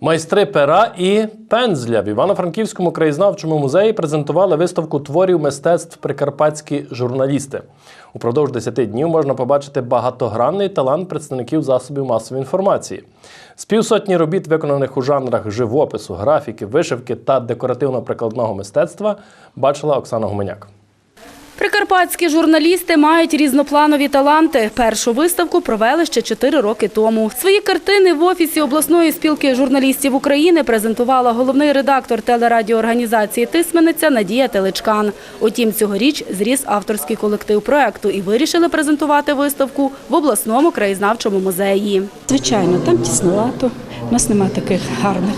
Майстри пера і пензля в Івано-Франківському краєзнавчому музеї презентували виставку творів мистецтв прикарпатські журналісти. Упродовж 10 днів можна побачити багатогранний талант представників засобів масової інформації. З півсотні робіт, виконаних у жанрах живопису, графіки, вишивки та декоративно-прикладного мистецтва, бачила Оксана Гуменяк. Прикарпатські журналісти мають різнопланові таланти. Першу виставку провели ще чотири роки тому. Свої картини в офісі обласної спілки журналістів України презентувала головний редактор телерадіоорганізації Тисмениця Надія Теличкан. Утім, цьогоріч зріс авторський колектив проекту і вирішили презентувати виставку в обласному краєзнавчому музеї. Звичайно, там тіснувато. У нас немає таких гарних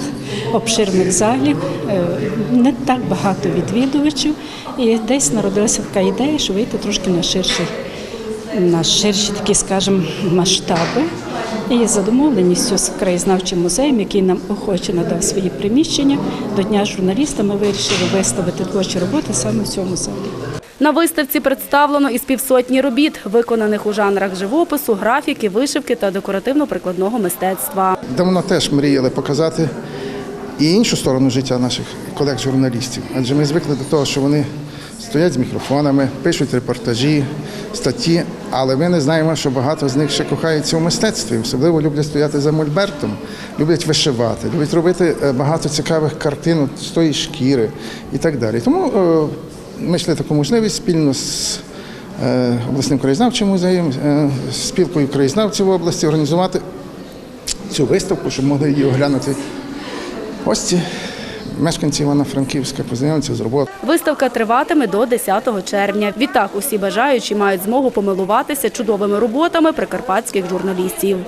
обширних залів, е, не так багато відвідувачів. І десь народилася така ідея, що вийти трошки на ширший, на ширші такі, скажімо, масштаби. І за домовленістю з краєзнавчим музеєм, який нам охоче надав свої приміщення, до Дня журналіста ми вирішили виставити творчі роботи саме в цьому залі. На виставці представлено із півсотні робіт, виконаних у жанрах живопису, графіки, вишивки та декоративно-прикладного мистецтва. Давно теж мріяли показати і іншу сторону життя наших колег-журналістів. Адже ми звикли до того, що вони стоять з мікрофонами, пишуть репортажі, статті, але ми не знаємо, що багато з них ще кохаються у мистецтві. Особливо люблять стояти за мольбертом, люблять вишивати, люблять робити е, багато цікавих картин з тої шкіри і так далі. Тому е, ми йшли таку можливість спільно з е, обласним краєзнавчим музеєм, е, спілкою краєзнавців області організувати цю виставку, щоб могли її оглянути гості, мешканці Івано-Франківська, познайомитися з роботою. Виставка триватиме до 10 червня. Відтак усі бажаючі мають змогу помилуватися чудовими роботами прикарпатських журналістів.